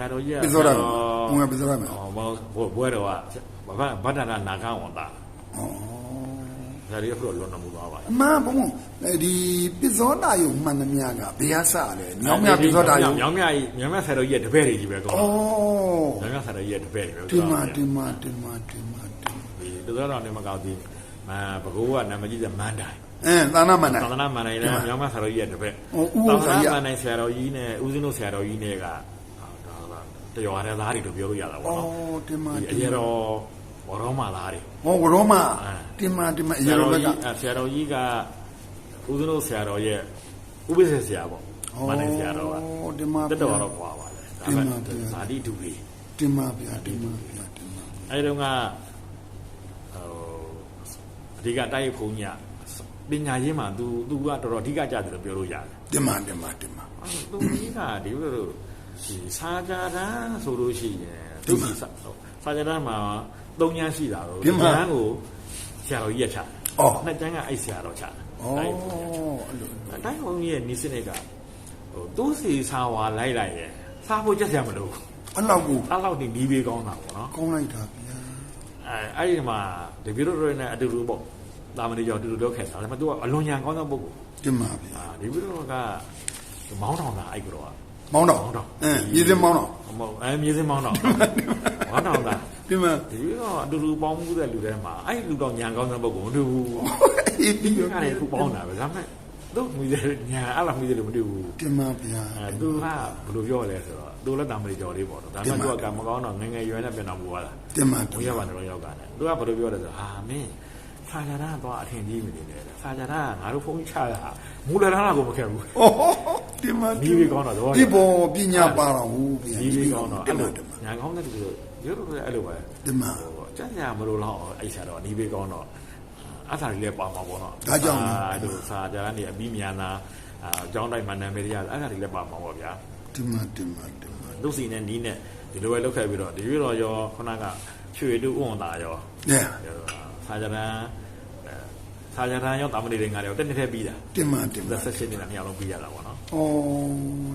ရာတော်ကြီးကပစ္စောရမယ်ဘုံကပစ္စောရမယ်ဟောဘောဘွဲတော်ကဘာဗတ္တနာနာခံဝန်တာဩဆရာကြီးကပြတော့လွန်တော်မူသွားပါအမှန်ဘုံဘုံအဲဒီပစ္စောတာယုံမှန်သမျှကဘယ်ဟာစလဲညောင်းမြပစ္စောတာယုံညောင်းမြကြီးညောင်းမြဆရာတော်ကြီးရဲ့တပည့်တွေကြီးပဲကောဩညောင်းမြဆရာတော်ကြီးရဲ့တပည့်တွေပဲတင်မတင်မတင်မတင်မတင်မဒီတသောတော်နေမကောက်ဒီမဘကိုးကနာမကြီးကမန္တိုင်အဲသာနာမန္တသာသနာမန္တိုင်လည်းညောင်းမြဆရာတော်ကြီးရဲ့တပည့်ဟိုဥပ္ပသာစာသကြီးနာမန္တိုင်ဆရာတော်ကြီးနဲ့ဦးဇင်းတို့ဆရာတော်ကြီးနဲ့ကတ ရောရသားတွေလို့ပြောလို့ရတာပေါ့နော်ဩတင်မဒီအတင်ရေမတော်ဘောရောမာသားတွေဟောဝရောမအဲတင်မတင်မအဆရေရာရောတော်ဘက်ကကြီးအဲဆရာတော်ကြီးကဦးဇင်းတို့ဆရာတော်ရဲ့ဥပ္ပစေဆရာပေါ့မန္တိုင်ဆရာတော်ကဩတင်မတက်တော်တော့ကွာပါလေဒါပေမဲ့ဇာတိတူလေးတင်မဗျာတင်မဗျာတင်မအဲဒီတော့ကဟိုအဓိကတိုက်ရိုက်ဖုန်းကြီးပညာရေးမှာ तू तू ကတော်တော်အဓိကကြတယ်လို့ပြောလို့ရတယ်တင်မတင်မတင်မသူကြီးကဒီလိုလို ဒီစာကြတာဆိုလို့ရှိရင်သူဒီစာစာကြတာမှာ၃ညရှိတာတော့ကိုဆရာတော်ကြီးရချတယ်နှစ်ကျန်းကအဲ့ဆရာတော်ချတယ်ဩအဲ့လိုအတိုင်းဘုံကြီးရဲ့နိစနစ်ကဟိုသူ့စီစာဝါလိုက်လိုက်ရဲ့စားဖို့ကြက်စရာမလိုဘူးအဲ့လောက်ကိုအဲ့လောက်နေနီးပေးကောင်းတာပေါ့နော်ကောင်းလိုက်တာဗျာအဲအဲ့ဒီမှာဒီဗီဒီယိုတွေနဲ့အတူတူပေါ့တာမန်ကြောင့်အတူတူလုပ်ခဲ့တာဒါပေမဲ့သူကအလွန်ညာကောင်းတဲ့ပုဂ္ဂိုလ်တင်မဗျာအာဒီဗီဒီယိုကမောင်းထောင်တာအဲ့ကတော့ မောင်းတော့မောင်းတော့အင်းမြေစင်းမောင်းတော့မဟုတ်အဲမြေစင်းမောင်းတော့မောင်းတော့တာတင်မဒီတော့အတူတူပေါင်းမှုတဲ့လူတွေမှာအဲ့လူတော့ညာကောင်းတဲ့ပုဂ္ဂိုလ်မတူဘူးအေးပြီးဒီရောကလည်းခုပေါင်းတာပဲဒါပေမဲ့သူ့မူတဲ့ညာအဲ့လိုမူတဲ့လူမတူဘူးတင်မဗျာအဲသူကဘယ်လိုပြောလဲဆိုတော့သူလည်းတာမလီကျော်လေးပေါ့နော်ဒါပေမဲ့သူကကံမကောင်းတော့ငယ်ငယ်ရွယ်နဲ့ပြန်တော်မူသွားတာတင်မတဘုင်ရားမဘာလို့ရောက်တာလဲသူကဘယ်လိုပြောလဲဆိုဟာမင်းဆာကြတာတော့အထင်ကြီးမနေနဲ့ဆာကြတာငါတို့ဖုန်းချတာမူလရဏကိုမခဲ့ဘူးဩ တင်မဒီပြီးကောင်းတော့တော့ဒီပေါ်ပညာပါတော့ဟုတ်ဗျာဒီပြီးကောင်းတော့တင်အဲ့မလိုတင်မညာကောင်းတဲ့သူတို့ရုပ်လို့အဲ့လိုပဲတင်မကြက်ကြမလို့တော့အဲ့ဆရာတော့ဒီပြီးကောင်းတော့အသာကြီးလည်းပါမှာပေါ့နော်ဒါကြောင့်အဲ့လိုဆာကြတာနေအပြီးမြန်တာအကြောင်းတိုင်းမှာနာမည်ရအဲ့ဒါတွေလည်းပါမှာပေါ့ဗျာတင်မတင်မတင်မလူစီနဲ့နီးနဲ့ဒီလိုပဲလောက်ခဲ့ပြီးတော့ဒီရွေးတော်ရောခုနကချွေတူဥဝန်တာရောနဲစာကြတ န်းစာကြတန်းရောတာမဏေတွေငါတွေတက်နေထဲပြီးတာတင်မတင်မသက်ဆက်ရှင်းနေတာနှစ်ယောက်လုံးပြီးရတာပေါ့နော်ဩ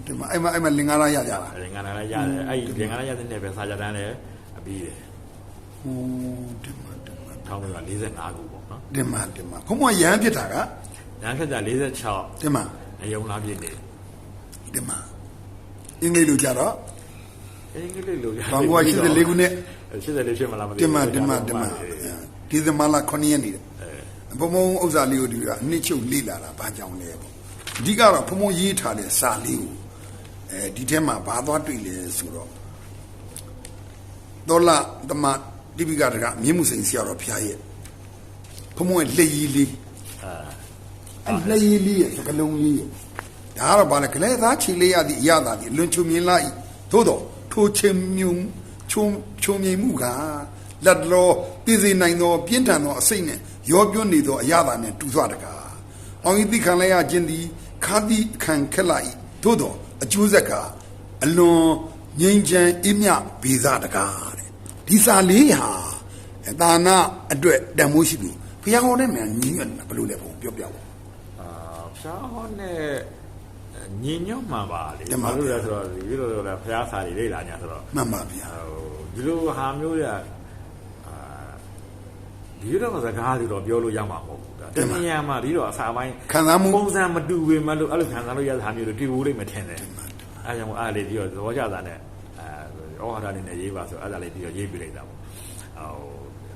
တင်မအဲ့မအဲ့မလင်္ကာရရကြလားအဲဒီငါလည်းရတယ်အဲ့ဒီငါလည်းရတဲ့နေ့ပဲစာကြတန်းလည်းအပြီးတယ်ဩတင်မတင်မ1945ခုပေါ့နော်တင်မတင်မဘုံဘရဟန်းဖြစ်တာကညာခက်ကြ46တင်မအယုံလာပြည့်နေတင်မအင်္ဂလိပ်လိုကြတော့အင်္ဂလိပ်လိုရဘန်ကွာ84ခုနှစ်84ဖြစ်မလားမသိတင်မတင်မတင်မဒီသမလာ9ရက်နေတယ် ဘုံဘုံဥစ္စာလေးကိုဒီကအနှစ်ချုပ်လေ့လာတာဘာကြောင့်လဲပေါ့အဓိကတော့ဘုံဘုံရေးထားတဲ့စာလေးကိုအဲဒီထဲမှာဘာသွားတွေ့လဲဆိုတော့ဒေါ်လာတမတိပိကတကမြင်းမှုစိန်ဆရာတော်ဖျားရဲ့ဘုံဘုံရဲ့လက်ရည်လေးအဲ့လက်ရည်လေးရဲ့စကလုံးလေးရဲ့ဒါကတော့ဘာလဲကလေးသားချီလေးရသည့်အရသာသည်လွန်ချုံမြင်လာ၏သို့တော့ထိုချင်းမြုံချုံချုံမြိန်မှုက လက်တော်ပြည်စီနိုင်သောပြင်းထန်သောအစိတ်နှင့်ရောပြွနေသောအရသာနှင့်တူသွားတကားအောင်ဤသိခံလဲရခြင်းသည်ခါတိခံခက်လာ၏သို့တော့အကျိုးဆက်ကအလွန်ငြိမ်းချမ်းအမြဘေဇတကားတဲ့ဒီစာလေးဟာဒါနာအတွက်တန်မိုးရှိပြီဘုရားဟောတဲ့မြန်ညီးညွတ်နေတာဘယ်လိုလဲဘုံပြောပြပါအာဖြားဟောနဲ့ညင်ညွတ်မှန်ပါလေတင်ပါဘာလို့လဲဆိုတော့ဒီလိုလိုလဲဖျားစာတွေလေ့လာညာဆိုတော့မှန်ပါဗျာဟိုဒီလိုဟာမျိုးရအာ ဒီလိုစကားတွေတော့ပြောလို့ရမှာမဟုတ်ဘူးဒါတနည်းအားမှာဒီတော့အစာပိုင်းခံစားမှုပုံစံမတူပေမဲ့လို့အဲ့လိုခံစားလို့ရတဲ့ဟာမျိုးတွေတူဘူးလိမ့်မထင်နဲ့အဲကြောင့်အားလေးပြီးတော့သဘောကျတာနဲ့အဲဩဟာရလေးနဲ့ရေးပါဆိုအဲ့ဒါလေးပြီးတော့ရေးပြလိုက်တာပေါ့ဟို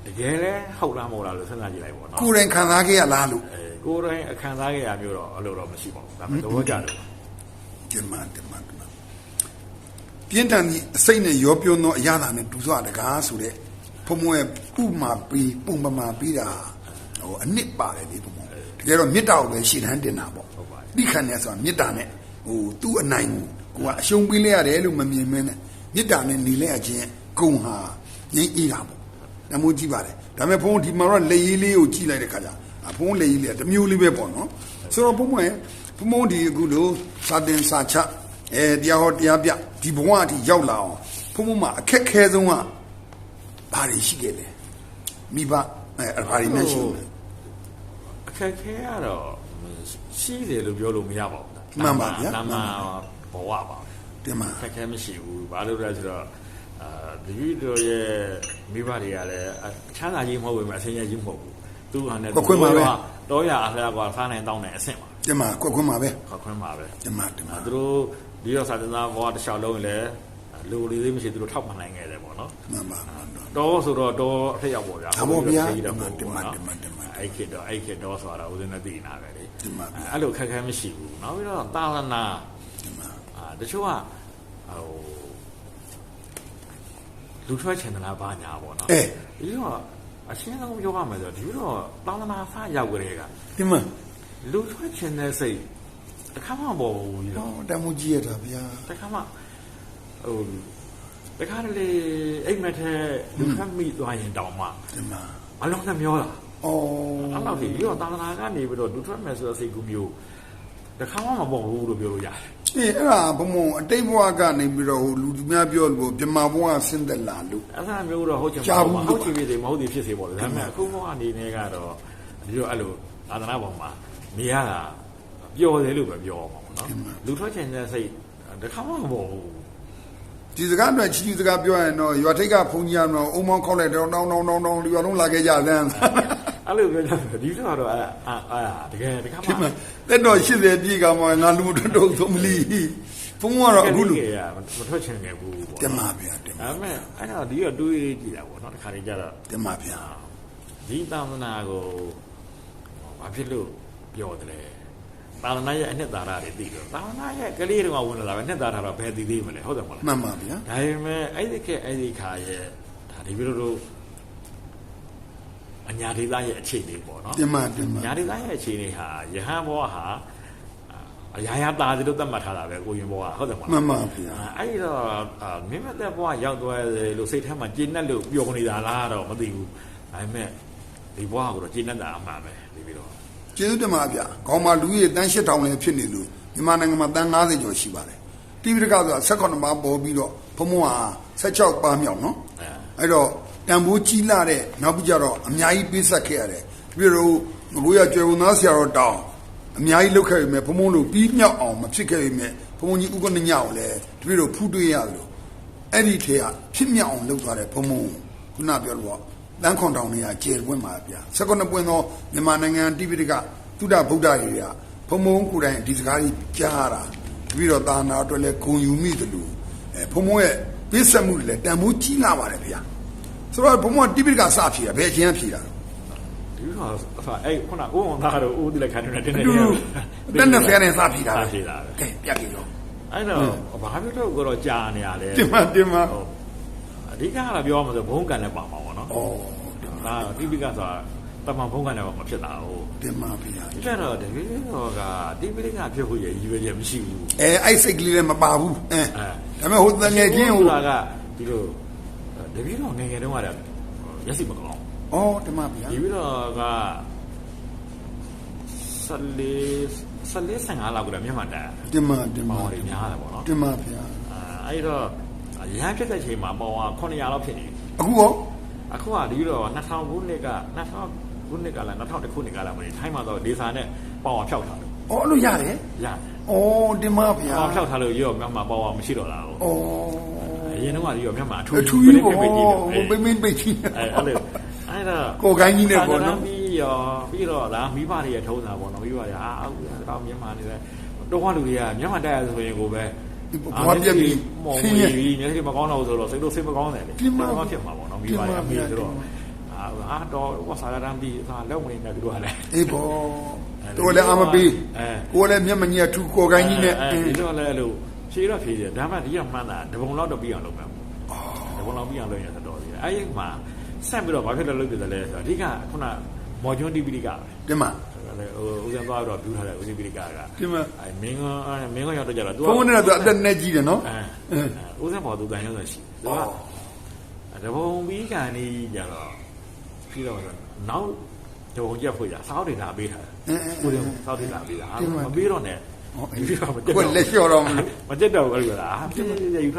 တကယ်လဲဟုတ်လားမဟုတ်လားလို့စဉ်းစားကြည့်လိုက်ပေါ့နော်ကိုယ်တိုင်ခံစားခဲ့ရလားလို့အဲကိုယ်တိုင်အခန်းစားခဲ့ရမျိုးတော့အဲ့လိုတော့မရှိပါဘူးဒါပေမဲ့သဘောကျတယ်ပေါ့ကျမတမတမပြင်းထန်သည့်အစိတ်နဲ့ရောပြွန်းသောအရသာနဲ့ဒူစွာတကားဆိုတဲ့ ဖုံမွဲဥမာပြီးပုံပမာပြီးတာဟိုအနှစ်ပါတယ်လေဖုံမွဲတကယ်တော့မေတ္တာကိုပဲရှေ့တန်းတင်တာပေါ့ပြီးခံနေဆိုတာမေတ္တာနဲ့ဟိုသူ့အနိုင်ကိုကိုကအရှုံးပေးလိုက်ရတယ်လို့မမြင်မင်းနဲ့မေတ္တာနဲ့နေလိုက်ရခြင်းဂုံဟာငြိမ်းအေးတာပေါ့နမိုးကြည့်ပါတယ်ဒါပေမဲ့ဘုန်းဒီမှာတော့လက်ရည်လေးကိုကြည့်လိုက်တဲ့ခါကျအဘုန်းလက်ရည်လေးကတစ်မျိုးလေးပဲပေါ့နော်ဆိုတော့ဘုန်းမွဲဘုံဘုံဒီအခုလို့စာတင်စာချအဲတရားဟောတရားပြဒီဘဝအထိရောက်လာအောင်ဘုံဘုံမှာအခက်ခဲဆုံးက ဘာတွေရှိခဲ့လဲမိဘအဲဘာတွေနဲ့ရှိလဲအခက်ခဲကတော့ရှိတယ်လို့ပြောလို့မရပါဘူးမှန်ပါဗျာနာမဘဝပါတင်ပါခက်ခဲမရှိဘူးဘာလို့လဲဆိုတော့အာဒီဗီဒီယိုရဲ့မိဘတွေကလည်းအချမ်းသာကြီးမဟုတ်ဘူးအဆင်ရကြီးမဟုတ်ဘူးသူဟာနဲ့ခွက်ခွင်းပါပဲတော့ရအလှကွာစားနိုင်တောင်းနိုင်အဆင့်ပါတင်ပါကွက်ခွန်းပါပဲခွက်ခွင်းပါပဲတင်ပါတင်ပါအဲသူတို့ဒီရောစာတင်သားဘောတစ်လျှောက်လုံးလည်း လူလေးသေးမရှိသူတို့ထောက်မှန်နိုင်ခဲ့တယ်ပေါ့နော်မှန်ပါမှန်ပါတော့ဆိုတော့တော့အထက်ရောက်ပေါ့ဗျာအမောဗျာဟုတ်တယ်တင်ပါဟုတ်တင်ပါတယ်တင်ပါအဲ့ခေတ်တော့အဲ့ခေတ်တော့ဆိုတာဦးဇင်းနဲ့သိနေတာပဲလေတင်ပါအဲ့လိုခက်ခဲမရှိဘူးနောက်ပြီးတော့တာလနာတင်ပါအာတချို့ကဟိုလူထွက်ချင်တယ်လားဘာညာပေါ့နော်အဲဒီတော့အရှင်းဆုံးပြောရမယ်ဆိုတော့ဒီတော့တာလနာဆရောက်ကြတဲ့ကတင်ပါလူထွက်ချင်တဲ့စိတ်တစ်ခါမှမပေါ်ဘူးကြီးတော့တော့တမှုကြီးရတာဗျာတခါမှ ဟိုတခါတလေအိမ်မက်ထဲလူထွက်မိသွားရင်တောင်မှတင်ပါအလုံးနဲ့မျောတာအော်အဲ့လောက်ကြီးပြီးတော့တာသနာကနေပြီးတော့လူထွက်မယ်ဆိုတဲ့စိတ်ကူးမျိုးတခါမှမပေါ်ဘူးလို့ပြောလို့ရတယ်အေးအဲ့ဒါဘုံဘုံအတိတ်ဘဝကနေပြီးတော့ဟိုလူသူများပြောလို့ပြမဘဝဆင်းသက်လာလို့အဲ့ဒါမျိုးတော့ဟုတ်ချင်ကြားပါဘူးဘူးဟုတ်ချင်ပြီစေမဟုတ်သည်ဖြစ်စေပေါ့လေဒါပေမဲ့အခုဘဝအနေနဲ့ကတော့ဒီလိုအဲ့လိုသာသနာပေါ်မှာနေရတာပျော်တယ်လို့ပဲပြောအောင်ပါဘောနော်လူထွက်ချင်တဲ့စိတ်တခါမှမပေါ်ဘူး ဒီစကားတော့ချီချီစကားပြောရင်တော့ရွာထိတ်ကဖုန်ကြီးကတော့အုံမောင်းခောက်လိုက်တော့တောင်းတောင်းတောင်းတောင်းရွာလုံးလာခဲ့ကြတယ်အဲ့လိုပြောကြတယ်ဒီလိုတော့အဲ့အာအာတကယ်တခါဒီမှမှာတက်တော့80ပြည့်ကမှငါလူမထွက်တော့သုံးမလီဘုံကတော့အခုလူကလေးကမထွက်ချင်ခဲ့ဘူးပေါ့တင်ပါဗျာတင်ပါဒါပေမဲ့အဲ့တော့ဒီကတွေးကြည့်တာပေါ့နော်တခါလေးကြတော့တင်ပါဗျာဒီသာသနာကိုဘာဖြစ်လို့ပြောတယ်လဲ သာသနာရဲ့အနှစ်သာရတွေသိတော့သာသနာရဲ့ကလေးတွေကဝင်လာတာပဲအနှစ်သာရတော့ဘယ်သိသေးမလဲဟုတ်တယ်မလားမှန်ပါဗျာဒါပေမဲ့အဲ့ဒီကအဲ့ဒီခါရဲ့ဒါဒီလိုလိုအညာဒေသရဲ့အခြေအနေပေါ့နော်တင်ပါတင်ပါညာဒေသရဲ့အခြေအနေဟာယဟန်ဘောဟာအရာရာသားတွေလို့သတ်မှတ်ထားတာပဲကိုရင်ဘောကဟုတ်တယ်မလားမှန်ပါဗျာအဲ့ဒီတော့အာမြင့်မြတ်တဲ့ဘဝရောက်သွားတယ်လို့စိတ်ထဲမှာကျဉ်းနဲ့လို့ပျော်နေတာလားတော့မသိဘူးဒါပေမဲ့ဒီဘဝကိုတော့ကျဉ်းနဲ့တာအမှန်ပဲဒီပြီးတော့ ကျေးဇူးတင်ပါဗျာခေါင်းမလူကြီးတန်း8000လည်းဖြစ်နေလို့မြန်မာနိုင်ငံမှာတန်း90ကျော်ရှိပါတယ်တိပိဋကဆိုတာ18ပါးပေါ်ပြီးတော့ဘုံဘုံဟာ16ပါးမြောက်နော်အဲအဲ့တော့တန်ဖိုးကြီးလာတဲ့နောက်ပြီးကြတော့အများကြီးပေးဆက်ခဲ့ရတယ်ပြီးတော့ငကိုရကျွယ်ဝန်သားဆရာတော်တောင်းအများကြီးလုပ်ခဲ့ပြီမဲ့ဘုံဘုံလို့ပြီးမြောက်အောင်မဖြစ်ခဲ့ပြီမဲ့ဘုံဘုံကြီးဥက္ကဋ္ဌညောင်လည်းတပည့်တော်ဖူးတွေးရတယ်လို့အဲ့ဒီထဲကဖြစ်မြောက်အောင်လုပ်သွားတဲ့ဘုံဘုံခုနပြောလို့ တန်းခွန်တောင်နေရကျေပွင့်ပါဗျာ၁၉ပွင့်သောမြန်မာနိုင်ငံတိပိဋကသုဒ္ဓဗုဒ္ဓတွေကဘုံဘုံကိုယ်တိုင်ဒီစကားကြီးကြားရတာတပည့်တော်သာနာအတွက်လည်းဂုံယူမိတယ်လို့အဲဘုံဘုံရဲ့ပေးဆက်မှုတွေလည်းတန်ဖိုးကြီးလာပါတယ်ဗျာဆိုတော့ဘုံဘတိပိဋကစဖြေတာဘယ်အချင်းကဖြေတာဒီတော့အဖအဲ့ခုနဦးဝန်သားတို့ဦးဒီလက်ခံနေတဲ့တင်းအနေတူတူတက်နဲ့ဆရာနဲ့စဖြေတာစပဲဖြေတာပဲကဲပြတ်ပြီတော့အဲ့တော့ဘာဖြစ်လို့ကိုတော့ကြာနေရလဲတင်မတင်မဩဟုတ်အ ဓိကကတော့ပြောရမှာဆိုဘုံကန်လည်းပါမှာပေါ့နော်ဒါတိပိကဆိုတာတမန်ဘုံကန်လည်းမဖြစ်တာဟုတ်တင်မဗျာဒီကတော့တကယ်တော့ကတိပိကဖြစ်ဖို့ရည်ရွယ်ချက်မရှိဘူးအဲအဲ့စိတ်ကလေးလည်းမပါဘူးအဲအဲဒါပေမဲ့ဟိုတငယ်ချင်းဟိုလာကဒီလိုတပည့်တော်ငယ်ငယ်တုန်းကလည်းမျက်စိမကောင်းဩတင်မဗျာဒီပြီးတော့က14 14 15လောက်ကလည်းမျက်မှန်တက်တင်မတင်မပေါင်းရများတယ်ပေါ့နော်တင်မဗျာအဲအဲ့တော့ ရဟန်းဖြစ်တဲ့ချိန်မှာပေါင်းက900လောက်ဖြစ်နေတယ်အခုရောအခုကဒီတော့2000ခုနှစ်က2000ခုနှစ်ကလည်း2000ခုနှစ်ကလည်းမနေထိုင်းမှာတော့ဒေသနဲ့ပေါင်းအောင်ဖြောက်ထားတယ်ဩအဲ့လိုရတယ်ရတယ်ဩတင်မဗျာပေါင်းဖြောက်ထားလို့ရောမျက်မှန်ပေါင်းအောင်မရှိတော့တာဟုတ်ဩအရင်တော့ကဒီရောမျက်မှန်အထူးအထူးကြီးပေါ့ပိတ်ကြည့်ဟိုတယ်ပိမင်းပိတ်ကြီးအဲအဲ့လိုအဲ့တော့ကိုယ်ကိုင်းကြီးနဲ့ပေါ့နော်ပြီးရောပြီးတော့ဒါမိဘတွေရထုံးတာပေါ့နော်မိဘတွေအာအခုတော့မြန်မာနေတယ်တော့ဟောလူတွေကမြန်မာတက်ရဆိုရင်ကိုပဲ ဘာပြက်ပြီးမော်ဆင်းဝီရဲပြီးမျက်စိမကောင်းတော့ဆိုတော့စိတ်လို့စိတ်မကောင်းတယ်လေပြင်းပါကောင်းဖြစ်မှာပေါ့နော်မိဘတွေအမေဆိုတော့အာအာတော့ဝါစာရမ်းပြီးအာလောက်မနေနဲ့သူတို့ကလည်းအေးပေါ့တို့လည်းအာမပေးအဲကိုယ်လည်းမျက်မကြီးအထူးကိုယ်ကိုင်းကြီးနဲ့အဲဒီတော့လည်းလို့ဖြေတော့ဖြေတယ်ဒါမှဒီကမှန်းတာတပုံလောက်တော့ပြီးအောင်လုပ်မယ်တပုံလောက်ပြီးအောင်လုပ်ရင်တော့သေးတယ်အဲဒီမှာဆက်ပြီးတော့ဘာဖြစ်လို့လုပ်ပြတယ်လဲဆိုတော့အဓိကခုနမော်ကျွန်းတိပိဋကပဲတင်မ ဟိုဦးဇင်းသွားတော့ပြူထားတယ်ဦးဇင်းပိရိကကဒီမှာအဲမင်းကမင်းကရောက်တော့ကြတော့ तू ဘုံဘုံနဲ့တော့အသက်နဲ့ကြီးတယ်နော်အဲဦးဇင်းပေါ်သူတန်ရုံးဆိုရှိ तू ကတဘုံပြီးကန်နေကြတော့ပြီးတော့နောက်တဘုံရက်ဖွေးတာစောက်တွေလာပေးထားတယ်ဦးဇင်းစောက်တွေလာပေးတာမပေးတော့နဲ့ဟောဒီတော့မတက်ကိုတော့လက်လျှော်တော့မလို့မတက်တော့ဘူးအဲ့လိုလားပြည့်ပြည့်ယူထား